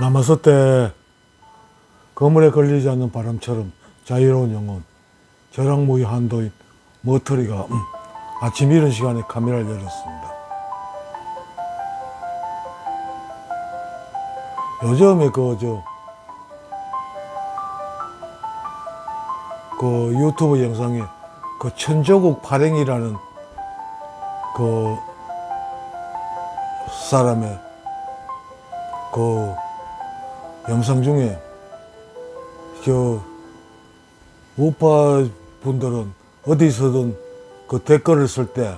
남았을 때 거물에 걸리지 않는 바람처럼 자유로운 영혼, 저랑무의 한도인 머터리가 음, 아침 이른 시간에 카메라를 열었습니다. 요즘에 그, 저, 그 유튜브 영상에 그 천조국 발행이라는 그 사람의 그 영상 중에 저 우파 분들은 어디서든 그 댓글을 쓸 때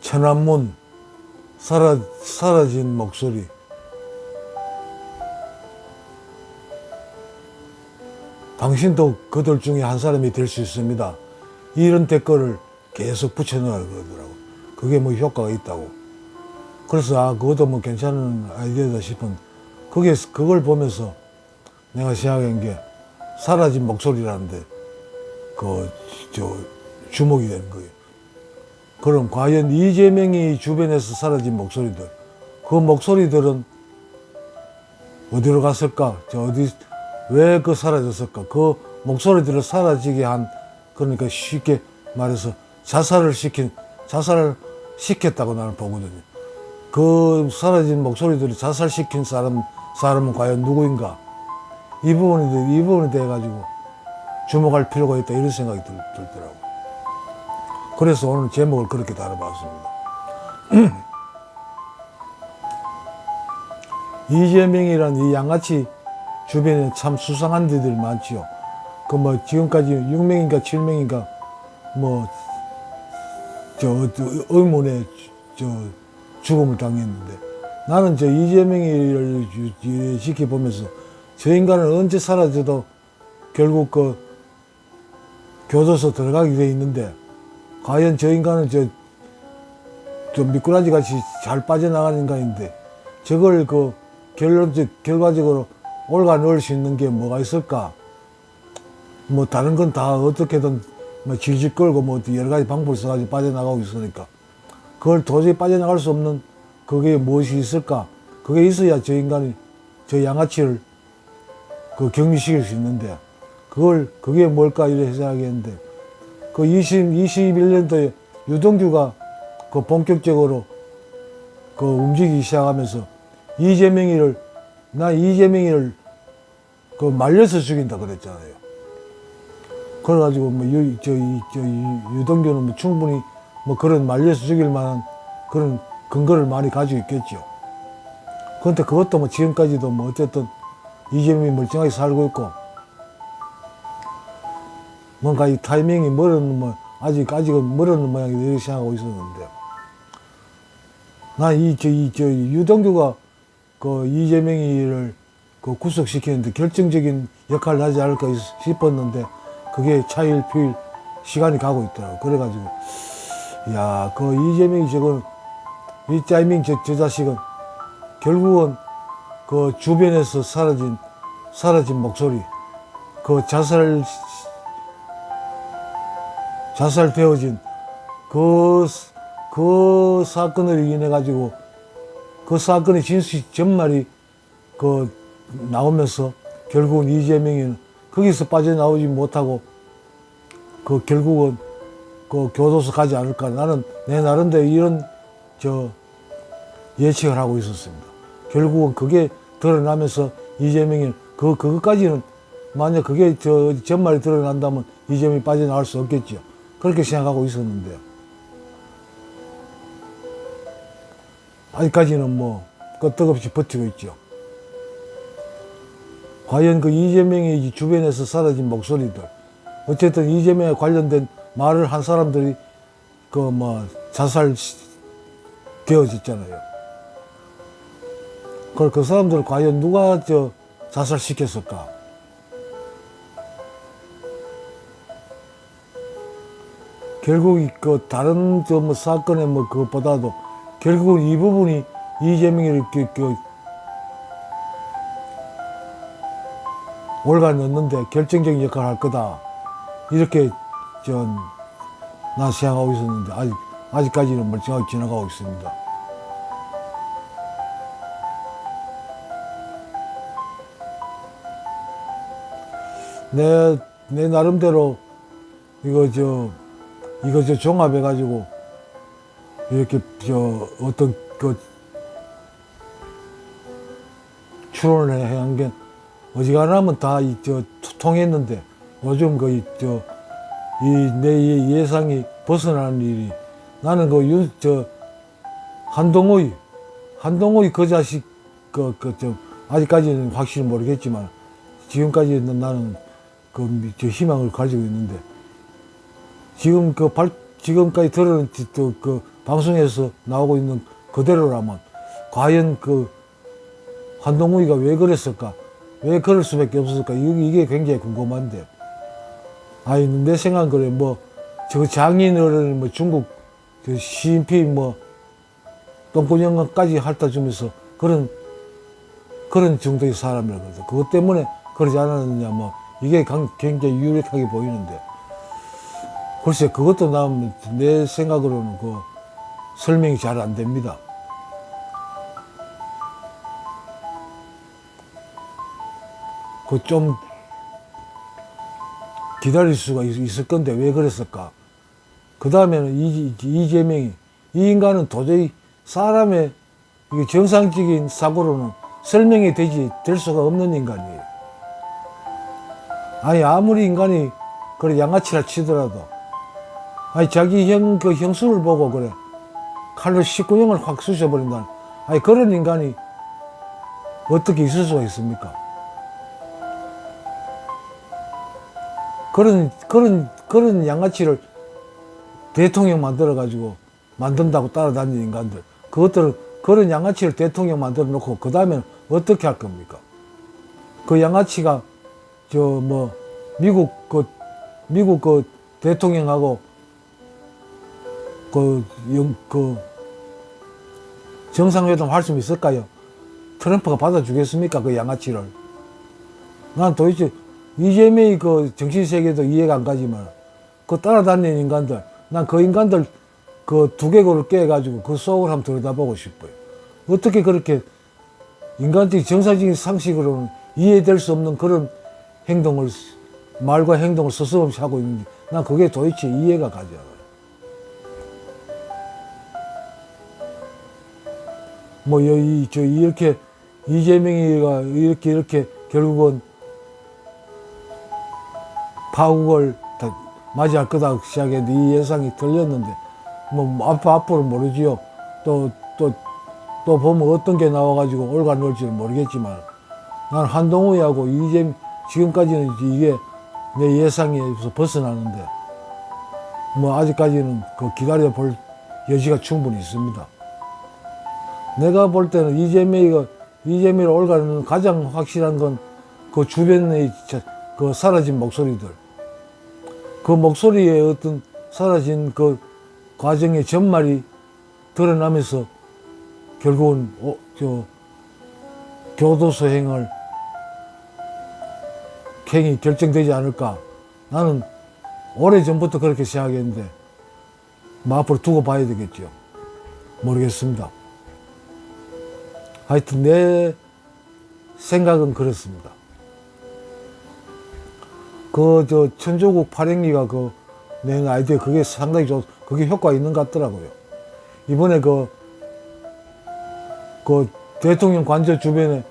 천안문 사라, 사라진 목소리 당신도 그들 중에 한 사람이 될 수 있습니다. 이런 댓글을 계속 붙여넣어 그러더라고. 그게 뭐 효과가 있다고. 그래서 아 그것도 뭐 괜찮은 아이디어다 싶은 그게 그걸 보면서 내가 생각한 게 사라진 목소리라는데 그 저 주목이 되는 거예요. 그럼 과연 이재명이 주변에서 사라진 목소리들 그 목소리들은 어디로 갔을까? 저 어디 왜 그 사라졌을까? 그 목소리들을 사라지게 한 그러니까 쉽게 말해서 자살을 시킨 자살을 시켰다고 나는 보거든요. 그 사라진 목소리들을 자살시킨 사람 사람은 과연 누구인가? 이 부분이 이 부분에 대해 가지고 주목할 필요가 있다 이런 생각이 들, 들더라고. 그래서 오늘 제목을 그렇게 다뤄봤습니다. 이재명이란 이 양아치 주변에 참 수상한 데들 많지요. 그 뭐 지금까지 6명인가 7명인가 뭐 저, 저 의문의 저 죽음을 당했는데 나는 저 이재명이를 주- 지켜보면서 저 인간은 언제 사라져도 결국 그 교도소 들어가게 돼 있는데 과연 저 인간은 저, 저 미꾸라지 같이 잘 빠져나가는 인간인데 저걸 그 결론적 결과적으로 올가 넣을 수 있는 게 뭐가 있을까? 뭐 다른 건 다 어떻게든 뭐 질질 끌고 뭐 여러 가지 방법을 써가지고 빠져나가고 있으니까 그걸 도저히 빠져나갈 수 없는 그게 무엇이 있을까? 그게 있어야 저 인간이 저 양아치를 그 격리시킬 수 있는데 그걸 그게 뭘까 이래 생각했는데 그 20, 21년도에 유동규가 그 본격적으로 그 움직이기 시작하면서 이재명이를 나 이재명이를 그 말려서 죽인다 그랬잖아요. 그래가지고 뭐 유, 저, 이, 저 이, 유동규는 뭐 충분히 뭐 그런 말려서 죽일 만한 그런 근거를 많이 가지고 있겠죠. 그런데 그것도 뭐 지금까지도 뭐 어쨌든 이재명이 멀쩡하게 살고 있고 뭔가 이 타이밍이 멀은 뭐 아직 아직은 멀은 모양이다 이렇게 생각하고 있었는데 난이저 이 저 유동규가 그 이재명이를 그 구속시키는데 결정적인 역할을 하지 않을까 싶었는데 그게 차일 피일 시간이 가고 있더라고 그래가지고 야 그 이재명이 저건 이 타이밍 저, 저 자식은 결국은 그 주변에서 사라진 사라진 목소리 그 자살 자살되어진 그, 그 사건을 인해 가지고 그 사건의 진실 전말이 그 나오면서 결국은 이재명이 거기서 빠져나오지 못하고 그 결국은 그 교도소 가지 않을까 나는 내 나름대로 이런 저 예측을 하고 있었습니다. 결국은 그게 드러나면서 이재명이 그 그것까지는 만약 그게 저 전말이 드러난다면 이재명이 빠져나올 수 없겠죠. 그렇게 생각하고 있었는데 아직까지는 뭐 끄떡없이 버티고 있죠. 과연 그 이재명의 이 주변에서 사라진 목소리들 어쨌든 이재명에 관련된 말을 한 사람들이 그 뭐 자살 되어졌잖아요. 그걸 그 사람들 과연 누가 저 자살시켰을까? 결국 이그 다른 저 뭐 사건의 뭐 그것보다도 결국은 이 부분이 이재명이를 그, 그 올가 넣는데 결정적인 역할을 할 거다. 이렇게 전나 생각하고 있었는데 아직 아직까지는 멀쩡하게 지나가고 있습니다. 내, 내 나름대로 이거 저 이거 저 종합해 가지고 이렇게 저 어떤 그 추론을 해한 게 어지간하면 다 이 저 통했는데 요즘 그 거의 저 이내 예상이 벗어나는 일이 나는 그 윤 저 한동호이 한동호이 그 자식 그 그 저 아직까지는 확실히 모르겠지만 지금까지는 나는 그 저 희망을 가지고 있는데 지금 그 발, 지금까지 들은 또그 방송에서 나오고 있는 그대로라면 과연 그 한동우이가 왜 그랬을까? 왜 그럴 수밖에 없었을까? 이게 굉장히 궁금한데. 아니, 내 생각은 그래. 뭐, 저 장인어른, 뭐 중국 그 시진핑 뭐, 똥구녕까지 핥아 주면서 그런, 그런 정도의 사람이라고 그러죠. 그것 때문에 그러지 않았느냐, 뭐, 이게 강- 굉장히 유력하게 보이는데. 글쎄, 그것도 나, 내 생각으로는 그 설명이 잘 안 됩니다. 그좀 기다릴 수가 있- 있을 건데 왜 그랬을까? 그 다음에는 이, 이재명이 이 인간은 도저히 사람의 정상적인 사고로는 설명이 되지 될 수가 없는 인간이에요. 아니 아무리 인간이 그래 양아치라 치더라도 아니 자기 형 그 형수를 보고 그래 칼로 19형을 확 쑤셔버린다. 아니 그런 인간이 어떻게 있을 수가 있습니까? 그런 그런 그런 양아치를 대통령 만들어 가지고 만든다고 따라다니는 인간들 그것들은 그런 양아치를 대통령 만들어 놓고 그 다음에는 어떻게 할 겁니까? 그 양아치가 저 뭐 미국 그 미국 그 대통령하고 그, 영, 그 정상회담 할 수 있을까요? 트럼프가 받아주겠습니까? 그 양아치를. 난 도대체 이재명이 그 정신 세계도 이해가 안 가지만 그 따라다니는 인간들 난 그 인간들 그 두개골을 깨가지고 그 속을 한번 들여다보고 싶어요. 어떻게 그렇게 인간적인 정상적인 상식으로는 이해될 수 없는 그런 행동을 말과 행동을 서슴없이 하고 있는지 난 그게 도대체 이해가 가지 않아요. 뭐 여기 저 이렇게 이재명이가 이렇게 이렇게 결국은 파국을 다 맞이할 거다 시작했는데 이 예상이 틀렸는데 뭐 앞 앞으로 모르지요. 또 또 또 보면 어떤 게 나와가지고 올가 놓을지는 모르겠지만 난 한동훈이하고 이재 지금까지는 이게 내 예상에서 벗어나는데 뭐 아직까지는 그 기다려 볼 여지가 충분히 있습니다. 내가 볼 때는 이재명이가 이재명을 올가는 가장 확실한 건 그 주변의 자- 그 사라진 목소리들 그 목소리에 어떤 사라진 그 과정의 전말이 드러나면서 결국은 어, 저 교도소 행을 행이 결정되지 않을까 나는 오래 전부터 그렇게 생각했는데 뭐 앞으로 두고 봐야 되겠죠 모르겠습니다. 하여튼 내 생각은 그렇습니다. 그 저 천조국 발행리가 그 낸 아이디어 그게 상당히 좋, 그게 효과 있는 것 같더라고요. 이번에 그, 그 대통령 관저 주변에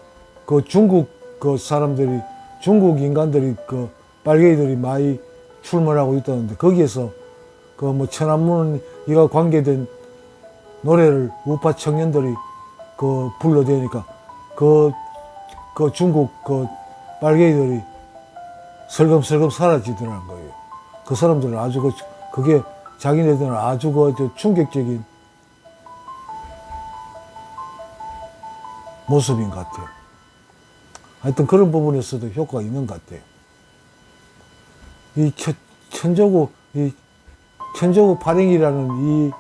그 중국 그 사람들이 중국 인간들이 그 빨갱이들이 많이 출몰하고 있다는데 거기에서 그 뭐 천안문 이가 관계된 노래를 우파 청년들이 그 불러대니까 그, 그 중국 그 빨갱이들이 설금설금 사라지더라는 거예요. 그 사람들은 아주 그, 그게 자기네들은 아주 그저 충격적인 모습인 것 같아요. 하여튼 그런 부분에서도 효과가 있는 것 같아요. 이 천, 천조국, 이 천조국 발행이라는 이,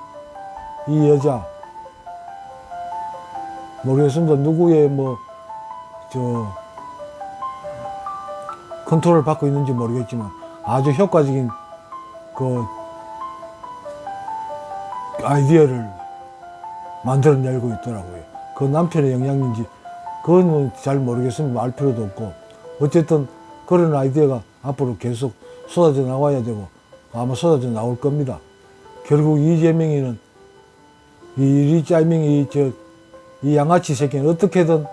이 여자, 모르겠습니다. 누구의 뭐, 저, 컨트롤을 받고 있는지 모르겠지만 아주 효과적인 그 아이디어를 만들어내고 있더라고요. 그 남편의 영향인지 그건 뭐잘 모르겠으면 알 필요도 없고 어쨌든 그런 아이디어가 앞으로 계속 쏟아져 나와야 되고 아마 쏟아져 나올 겁니다. 결국 이재명이는 이 리짜명이 저 이 양아치 새끼는 어떻게든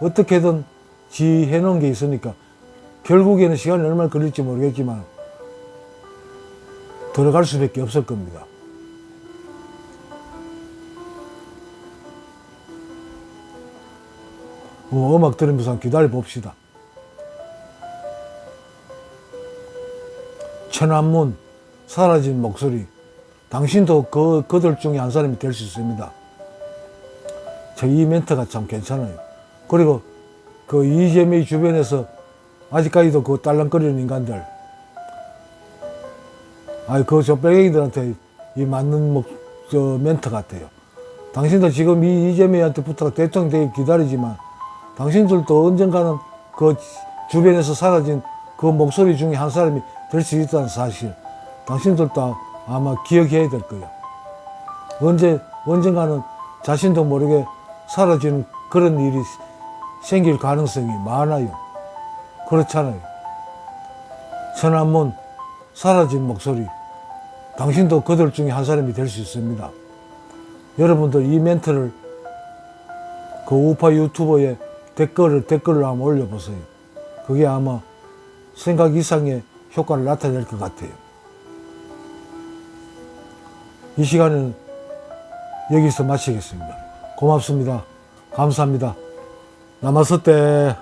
어떻게든 지 해놓은 게 있으니까 결국에는 시간이 얼마나 걸릴지 모르겠지만 들어갈 수밖에 없을 겁니다. 뭐 음악 들으면서 기다려 봅시다. 천안문 사라진 목소리 당신도 그 그들 중에 한 사람이 될 수 있습니다. 저 이 멘트가 참 괜찮아요. 그리고 그 이재명이 주변에서 아직까지도 그 딸랑거리는 인간들 아이 그저 빨갱이들한테 이 맞는 목, 저 멘트 같아요. 당신도 지금 이 이재명한테 부탁 대통령 되기 기다리지만 당신들도 언젠가는 그 주변에서 사라진 그 목소리 중에 한 사람이 될 수 있다는 사실 당신들도 아마 기억해야 될 거예요. 언제 언젠가는 자신도 모르게 사라지는 그런 일이 생길 가능성이 많아요. 그렇잖아요. 천안문 사라진 목소리 당신도 그들 중에 한 사람이 될 수 있습니다. 여러분들 이 멘트를 그 우파 유튜버에 댓글을 댓글로 한번 올려보세요. 그게 아마 생각 이상의 효과를 나타낼 것 같아요. 이 시간은 여기서 마치겠습니다. 고맙습니다. 감사합니다. 남았을 때